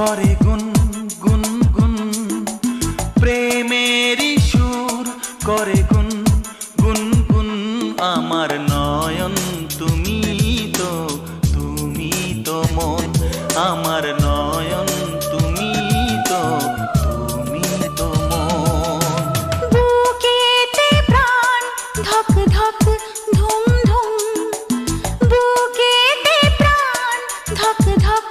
করে গুন গুন গুন। প্রেমেরই সুর করে গুন গুন গুন। আমার নয়ন তুমি তো তুমি তো মন। আমার নয়ন তুমি তুমি তো মন। বুকেতে প্রাণ ধক ধক ধুম ধুম। বুকেতে প্রাণ ধক ধক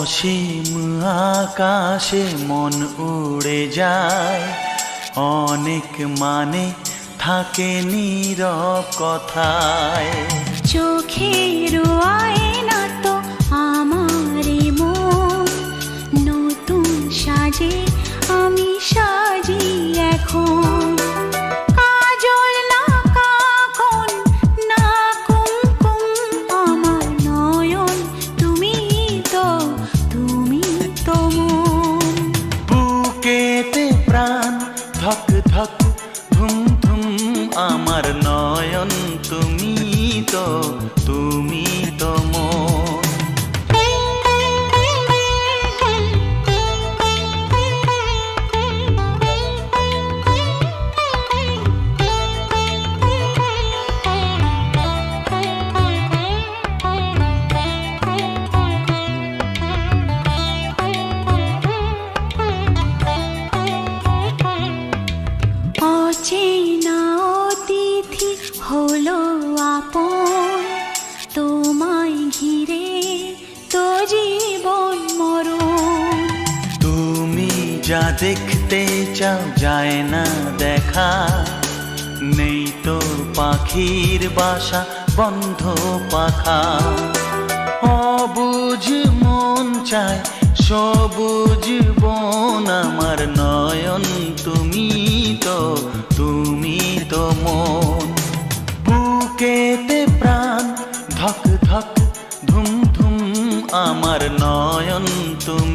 অসীম আকাশে মন উড়ে যায়। অনেক মানে থাকে নীরব কথায়। চোখের আয়না তো আমারই মন। নতুন সাজে আমি সাজি এখন। ধক ধক ধুম ধুম আমার নয়ন তুমি তো তুমি যা দেখতে চাও যায় না দেখা। নেই তো পাখির বাসা, বন্ধ পাখা। অবুঝ মন চায় সবুজ বন আমার নয়ন, তুমি তো তুমি তো মন। বুকেতে প্রাণ, ধক ধক, ধুম ধুম আমার নয়ন, তুমি